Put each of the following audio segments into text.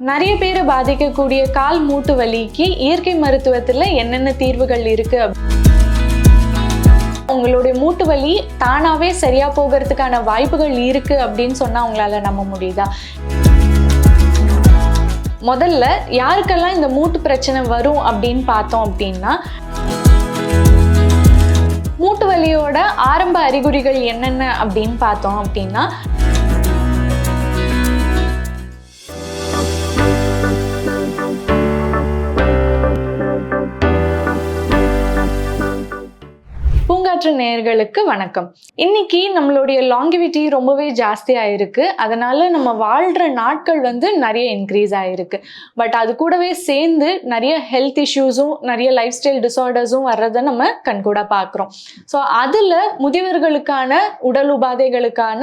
நிறைய பேரை பாதிக்கக்கூடிய கால் மூட்டு வலிக்கு இயற்கை மருத்துவத்தில் என்னென்ன தீர்வுகள் இருக்கு உங்களுடைய மூட்டு வலி தானாகவே சரியா போகிறதுக்கான வாய்ப்புகள் இருக்கு அப்படின்னு சொன்னால் உங்களால் நம்ப முடியுதா? முதல்ல யாருக்கெல்லாம் இந்த மூட்டு பிரச்சனை வரும் அப்படின்னு பார்த்தோம் அப்படின்னா மூட்டு வலியோட ஆரம்ப அறிகுறிகள் என்னென்ன அப்படின்னு பார்த்தோம் அப்படின்னா பூங்காற்று நேர்களுக்கு வணக்கம். இன்னைக்கு நம்மளுடைய லாங்கிவிட்டி ரொம்பவே ஜாஸ்தி ஆயிருக்கு அதனால நம்ம வாழ்ற நாட்கள் வந்து நிறைய இன்க்ரீஸ் ஆயிருக்கு. பட் அது கூடவே சேர்ந்து நிறைய ஹெல்த் இஷ்யூஸும் நிறைய லைஃப் ஸ்டைல் டிசார்டர்ஸும் வர்றதை நம்ம கண்கூட பார்க்குறோம். ஸோ அதில் முதியவர்களுக்கான உடல் உபாதைகளுக்கான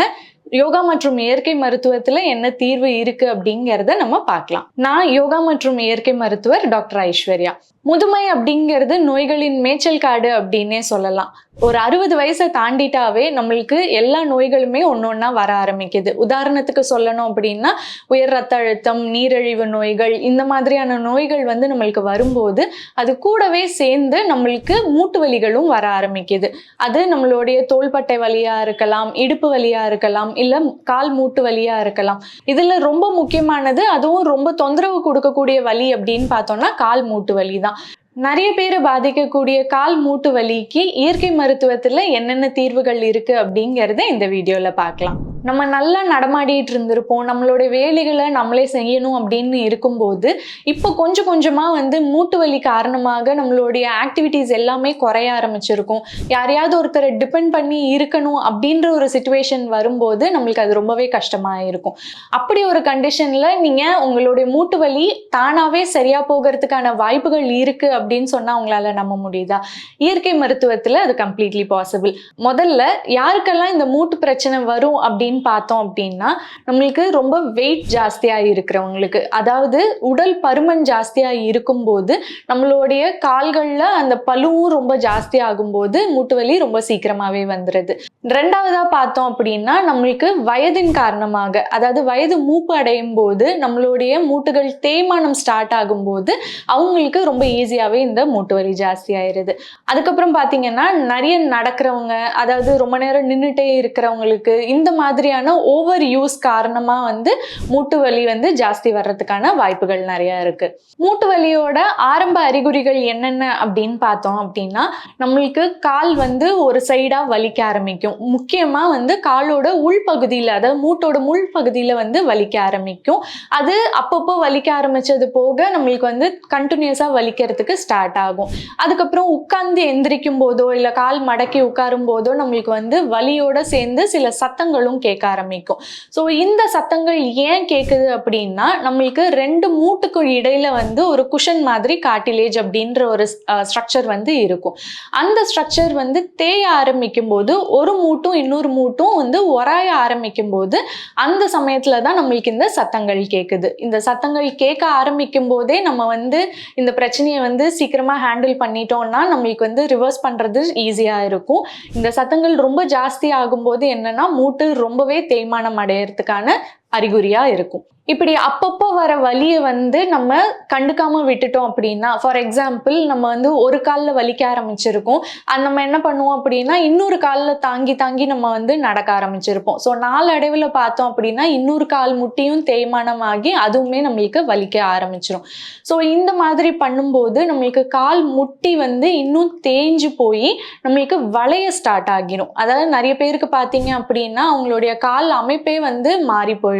யோகா மற்றும் இயற்கை மருத்துவத்துல என்ன தீர்வு இருக்கு அப்படிங்கிறத நம்ம பார்க்கலாம். நான் யோகா மற்றும் இயற்கை மருத்துவர் டாக்டர் ஐஸ்வர்யா. முதுமை அப்படிங்கிறது நோய்களின் மேய்ச்சல் காடு அப்படின்னே சொல்லலாம். ஒரு அறுபது வயசை தாண்டிட்டாவே நம்மளுக்கு எல்லா நோய்களுமே ஒன்று ஒன்றா வர ஆரம்பிக்குது. உதாரணத்துக்கு சொல்லணும் அப்படின்னா உயர் ரத்த அழுத்தம் நீரிழிவு நோய்கள் இந்த மாதிரியான நோய்கள் வந்து நம்மளுக்கு வரும்போது அது கூடவே சேர்ந்து நம்மளுக்கு மூட்டு வலிகளும் வர ஆரம்பிக்குது. அது நம்மளுடைய தோள்பட்டை வலியா இருக்கலாம் இடுப்பு வலியா இருக்கலாம் இல்லை கால் மூட்டு வலியாக இருக்கலாம். இதில் ரொம்ப முக்கியமானது அதுவும் ரொம்ப தொந்தரவு கொடுக்கக்கூடிய வலி அப்படின்னு பார்த்தோம்னா கால் மூட்டு வலி தான் நிறைய பேரை பாதிக்கக்கூடிய கால் மூட்டு வலிக்கு இயற்கை மருத்துவத்தில் என்னென்ன தீர்வுகள் இருக்குது அப்படிங்கிறத இந்த வீடியோவில் பார்க்கலாம். நம்ம நல்லா நடமாடிட்டு இருந்திருப்போம். நம்மளோட வேலைகளை நம்மளே செய்யணும் அப்படின்னு இருக்கும்போது இப்போ கொஞ்சம் கொஞ்சமாக வந்து மூட்டு வலி காரணமாக நம்மளுடைய ஆக்டிவிட்டீஸ் எல்லாமே குறைய ஆரம்பிச்சிருக்கும். யாரையாவது ஒருத்தரை டிபெண்ட் பண்ணி இருக்கணும் அப்படின்ற ஒரு சுச்சுவேஷன் வரும்போது நம்மளுக்கு அது ரொம்பவே கஷ்டமாக இருக்கும் அப்படி ஒரு கண்டிஷனில் நீங்கள் உங்களுடைய மூட்டு வலி தானாவே சரியாக போகிறதுக்கான வாய்ப்புகள் இருக்குது அப்படின்னு சொன்னால் உங்களால் நம்ப முடியுதா? இயற்கை மருத்துவத்தில் அது கம்ப்ளீட்லி பாசிபிள் முதல்ல யாருக்கெல்லாம் இந்த மூட்டு பிரச்சனை வரும் அப்படின்னு பார்த்தோம் அப்படின்னா நம்மளுக்கு ரொம்ப வெயிட் ஜாஸ்தியா இருக்கிறவங்களுக்கு அதாவது உடல் பருமன் ஜாஸ்தியாக இருக்கும்போது நம்மளுடைய கால்கள்ல அந்த பழுவும் ரொம்ப ஜாஸ்தி ஆகும்போது மூட்டு வலி ரொம்ப சீக்கிரமாவே வந்துடுது ரெண்டாவதாக பார்த்தோம் அப்படின்னா நம்மளுக்கு வயதின் காரணமாக அதாவது வயது மூப்பு அடையும் போது நம்மளுடைய மூட்டுகள் தேய்மானம் ஸ்டார்ட் ஆகும்போது அவங்களுக்கு ரொம்ப ஈஸியாகவே இந்த மூட்டு வலி ஜாஸ்தி ஆயிருது. அதுக்கப்புறம் பார்த்தீங்கன்னா நிறைய நடக்கிறவங்க அதாவது ரொம்ப நேரம் நின்றுட்டே இருக்கிறவங்களுக்கு இந்த மாதிரி மாதிரியான ஓவர் யூஸ் காரணமாக வந்து மூட்டு வலி வந்து ஜாஸ்தி வர்றதுக்கான வாய்ப்புகள் நிறைய இருக்கு. மூட்டு வலியோட ஆரம்ப அறிகுறிகள் என்னென்ன அப்படின்னு பார்த்தோம் அப்படின்னா நம்மளுக்கு கால் வந்து ஒரு சைடா வலிக்க ஆரம்பிக்கும். முக்கியமா வந்து காலோட உள்பகுதியில் அதாவது மூட்டோட முள் பகுதியில வந்து வலிக்க ஆரம்பிக்கும். அது அப்பப்போ வலிக்க ஆரம்பிச்சது போக நம்மளுக்கு வந்து கண்டினியூஸா வலிக்கிறதுக்கு ஸ்டார்ட் ஆகும். அதுக்கப்புறம் உட்கார்ந்து எந்திரிக்கும் போதோ இல்லை கால் மடக்கி உட்காரும் போதோ நம்மளுக்கு வந்து வலியோட சேர்ந்து சில சத்தங்களும் கேட்க ஆரம்பிக்கும். ஸோ இந்த சத்தங்கள் ஏன் கேட்குது அப்படின்னா நம்மளுக்கு ரெண்டு மூட்டுக்கு இடையில வந்து ஒரு குஷன் மாதிரி காட்டிலேஜ் அப்படின்ற ஒரு ஸ்ட்ரக்சர் வந்து இருக்கும். அந்த ஸ்ட்ரக்சர் வந்து தேய ஆரம்பிக்கும் போது ஒரு மூட்டும் இன்னொரு மூட்டும் வந்து உராய ஆரம்பிக்கும் போது அந்த சமயத்துல தான் நம்மளுக்கு இந்த சத்தங்கள் கேட்குது இந்த சத்தங்கள் கேட்க ஆரம்பிக்கும் போதே நம்ம வந்து இந்த பிரச்சனையை வந்து சீக்கிரமா ஹேண்டில் பண்ணிட்டோம்னா நம்மளுக்கு வந்து ரிவர்ஸ் பண்றது ஈஸியா இருக்கும். இந்த சத்தங்கள் ரொம்ப ஜாஸ்தி ஆகும்போது என்னன்னா மூட்டு ரொம்பவே தேய்மானம் அடையிறதுக்கான அறிகுறியா இருக்கும். இப்படி அப்பப்போ வர வலியை வந்து நம்ம கண்டுக்காம விட்டுட்டோம் அப்படின்னா ஃபார் எக்ஸாம்பிள் நம்ம வந்து ஒரு காலில் வலிக்க ஆரம்பிச்சிருக்கோம். அது நம்ம என்ன பண்ணுவோம் அப்படின்னா இன்னொரு காலில் தாங்கி தாங்கி நம்ம வந்து நடக்க ஆரம்பிச்சிருப்போம். ஸோ நாளடைவில் பார்த்தோம் அப்படின்னா இன்னொரு கால் முட்டியும் தேய்மானமாகி அதுவுமே நம்மளுக்கு வலிக்க ஆரம்பிச்சிடும் ஸோ இந்த மாதிரி பண்ணும்போது நம்மளுக்கு கால் முட்டி வந்து இன்னும் தேஞ்சு போய் நம்மளுக்கு வளைய ஸ்டார்ட் ஆகிடும் அதாவது நிறைய பேருக்கு பார்த்தீங்க அப்படின்னா அவங்களுடைய கால் அமைப்பே வந்து மாறி போயிடும்.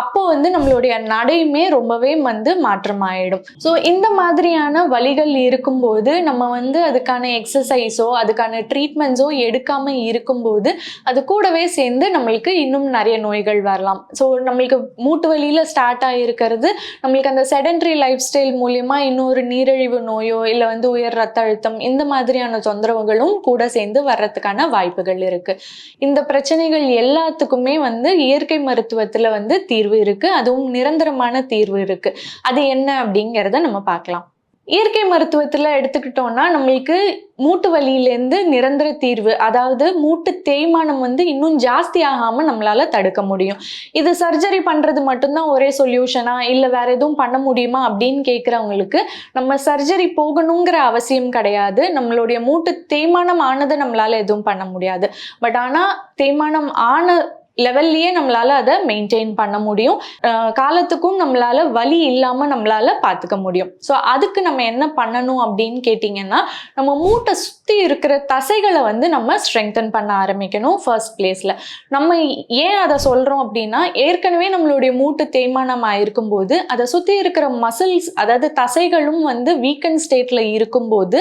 அப்போ வந்து நம்மளுடைய நடையுமே ரொம்பவே வந்து மாற்றமாயிடும். ஸோ இந்த மாதிரியான வழிகள் இருக்கும்போது நம்ம வந்து அதுக்கான எக்ஸசைஸோ அதுக்கான ட்ரீட்மெண்ட்ஸோ எடுக்காம இருக்கும்போது அது கூடவே சேர்ந்து நம்மளுக்கு இன்னும் நிறைய நோய்கள் வரலாம். ஸோ நம்மளுக்கு மூட்டு வலியில ஸ்டார்ட் ஆகிருக்கிறது நம்மளுக்கு அந்த செடன்ட்ரி லைஃப் ஸ்டைல் மூலியமா இன்னொரு நீரிழிவு நோயோ இல்லை வந்து உயர் ரத்த அழுத்தம் இந்த மாதிரியான தொந்தரவுகளும் கூட சேர்ந்து வர்றதுக்கான வாய்ப்புகள் இருக்கு. இந்த பிரச்சனைகள் எல்லாத்துக்குமே வந்து இயற்கை மருத்துவத்தில் வந்து தீர்வு இருக்கு. அதுவும் நிரந்தரமான தீர்வு இருக்கு. அது என்ன அப்படிங்கிறத நம்ம பார்க்கலாம். இயற்கை மருத்துவத்துல எடுத்துக்கிட்டோம்னா நம்மளுக்கு மூட்டு வலியிலேருந்து நிரந்தர தீர்வு அதாவது மூட்டு தேய்மானம் வந்து இன்னும் ஜாஸ்தி ஆகாம நம்மளால தடுக்க முடியும். இது சர்ஜரி பண்றது மட்டும்தான் ஒரே சொல்யூஷனா இல்ல வேற எதுவும் பண்ண முடியுமா அப்படின்னு கேட்குறவங்களுக்கு நம்ம சர்ஜரி போகணுங்கிற அவசியம் கிடையாது. நம்மளுடைய மூட்டு தேய்மானம் ஆனதை நம்மளால எதுவும் பண்ண முடியாது. பட் ஆனா தேய்மானம் ஆன லெவல்லையே நம்மளால அதை மெயின்டைன் பண்ண முடியும். காலத்துக்கும் நம்மளால வலி இல்லாம நம்மளால பார்த்துக்க முடியும். ஸோ அதுக்கு நம்ம என்ன பண்ணணும் அப்படின்னு கேட்டிங்கன்னா நம்ம மூட்டை சுற்றி இருக்கிற தசைகளை வந்து நம்ம ஸ்ட்ரெங்தன் பண்ண ஆரம்பிக்கணும் ஃபர்ஸ்ட் பிளேஸில் நம்ம ஏன் அதை சொல்கிறோம் அப்படின்னா ஏற்கனவே நம்மளுடைய மூட்டு தேய்மானம் இருக்கும்போது அதை சுற்றி இருக்கிற மசில்ஸ் அதாவது தசைகளும் வந்து வீக்கன் ஸ்டேட்டில் இருக்கும்போது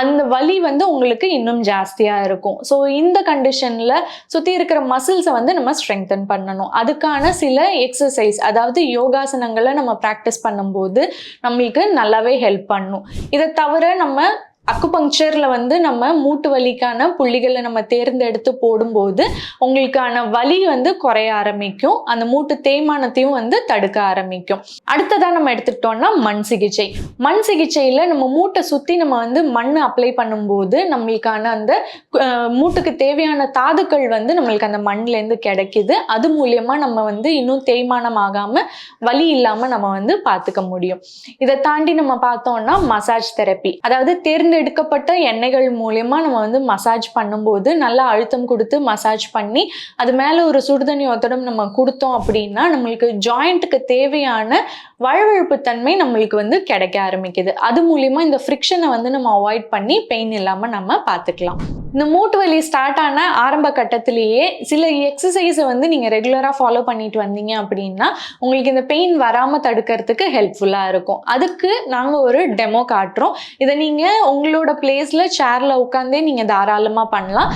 அந்த வலி வந்து உங்களுக்கு இன்னும் ஜாஸ்தியாக இருக்கும். ஸோ இந்த கண்டிஷனில் சுற்றி இருக்கிற மசில்ஸை வந்து நம்ம ஸ்ட்ரெங்தன் பண்ணணும். அதுக்கான சில எக்ஸசைஸ் அதாவது யோகாசனங்களை நம்ம ப்ராக்டிஸ் பண்ணும்போது நம்மளுக்கு நல்லாவே ஹெல்ப் பண்ணும். இதை தவிர நம்ம அக்குபங்க்சரில் வந்து நம்ம மூட்டு வலிக்கான புள்ளிகளை நம்ம தேர்ந்தெடுத்து போடும்போது உங்களுக்கான வலி வந்து குறைய ஆரம்பிக்கும். அந்த மூட்டு தேய்மானத்தையும் வந்து தடுக்க ஆரம்பிக்கும். அடுத்ததாக நம்ம எடுத்துக்கிட்டோம்னா மண் சிகிச்சை. மண் சிகிச்சையில் நம்ம மூட்டை சுற்றி நம்ம வந்து மண் அப்ளை பண்ணும்போது நம்மளுக்கான அந்த மூட்டுக்கு தேவையான தாதுக்கள் வந்து நம்மளுக்கு அந்த மண்ணிலேருந்து கிடைக்குது. அது மூலயமா நம்ம வந்து இன்னும் தேய்மானம் ஆகாமல் வலி இல்லாமல் நம்ம வந்து பார்த்துக்க முடியும். இதை தாண்டி நம்ம பார்த்தோம்னா மசாஜ் தெரப்பி அதாவது தேர்ந்தெடுக்கப்பட்ட எண்ணெய்கள் மூலயமா நம்ம வந்து மசாஜ் பண்ணும்போது நல்லா அழுத்தம் கொடுத்து மசாஜ் பண்ணி அது மேலே ஒரு சுடுதண்ணி ஒத்தடம் நம்ம கொடுத்தோம் அப்படின்னா நம்மளுக்கு ஜாயிண்ட்டுக்கு தேவையான வழுவழுப்பு தன்மை நம்மளுக்கு வந்து கிடைக்க ஆரம்பிக்குது. அது மூலயமா இந்த ஃப்ரிக்ஷனை வந்து நம்ம அவாய்ட் பண்ணி பெயின் இல்லாமல் நம்ம பார்த்துக்கலாம். இந்த மூட்டு வலி ஸ்டார்ட் ஆன ஆரம்ப கட்டத்திலேயே சில எக்ஸசைஸை வந்து நீங்கள் ரெகுலராக ஃபாலோ பண்ணிட்டு வந்தீங்க அப்படின்னா உங்களுக்கு இந்த பெயின் வராமல் தடுக்கிறதுக்கு ஹெல்ப்ஃபுல்லாக இருக்கும். அதுக்கு நாங்கள் ஒரு டெமோ காட்டுறோம். இதை நீங்கள் உங்களோட பிளேஸில் சேரில் உட்காந்தே நீங்கள் தாராளமாக பண்ணலாம்.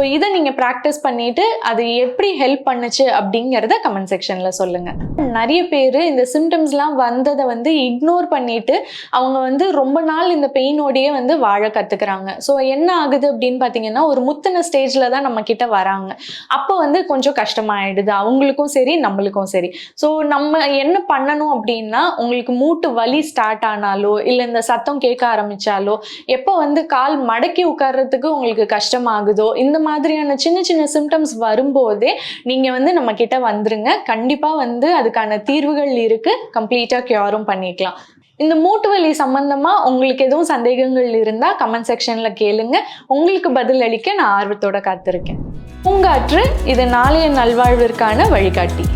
ஸோ இதை நீங்கள் ப்ராக்டிஸ் பண்ணிட்டு அது எப்படி ஹெல்ப் பண்ணுச்சு அப்படிங்கிறத கமெண்ட் செக்ஷனில் சொல்லுங்கள் நிறைய பேர் இந்த சிம்டம்ஸ்லாம் வந்ததை வந்து இக்னோர் பண்ணிட்டு அவங்க வந்து ரொம்ப நாள் இந்த பெயினோடையே வந்து வாழ கற்றுக்குறாங்க ஸோ என்ன ஆகுது அப்படின்னு பார்த்தீங்கன்னா ஒரு முத்தின ஸ்டேஜில் தான் நம்ம கிட்ட வராங்க. அப்போ வந்து கொஞ்சம் கஷ்டமாயிடுது. அவங்களுக்கும் சரி நம்மளுக்கும் சரி. ஸோ நம்ம என்ன பண்ணணும் அப்படின்னா உங்களுக்கு மூட்டு வலி ஸ்டார்ட் ஆனாலோ இல்லை இந்த சத்தம் கேட்க ஆரம்பிச்சாலோ எப்போ வந்து கால் மடக்கி உட்கார்றதுக்கு உங்களுக்கு கஷ்டமாகுதோ இந்த மாதிரியான சின்ன சின்ன சிம்டம்ஸ் வரும்போதே நீங்கள் வந்து நம்ம கிட்ட வந்துருங்க. கண்டிப்பாக வந்து அதுக்கான தீர்வுகள் இருக்கு. கம்ப்ளீட்டாக க்யூரும் பண்ணிக்கலாம். இந்த மூட்டு வலி சம்பந்தமா உங்களுக்கு எதுவும் சந்தேகங்கள் இருந்தால் கமெண்ட் செக்ஷனில் கேளுங்க. உங்களுக்கு பதில் அளிக்க நான் ஆர்வத்தோட காத்திருக்கேன். பூங்காற்று இது நாளைய நல்வாழ்விற்கான வழிகாட்டி.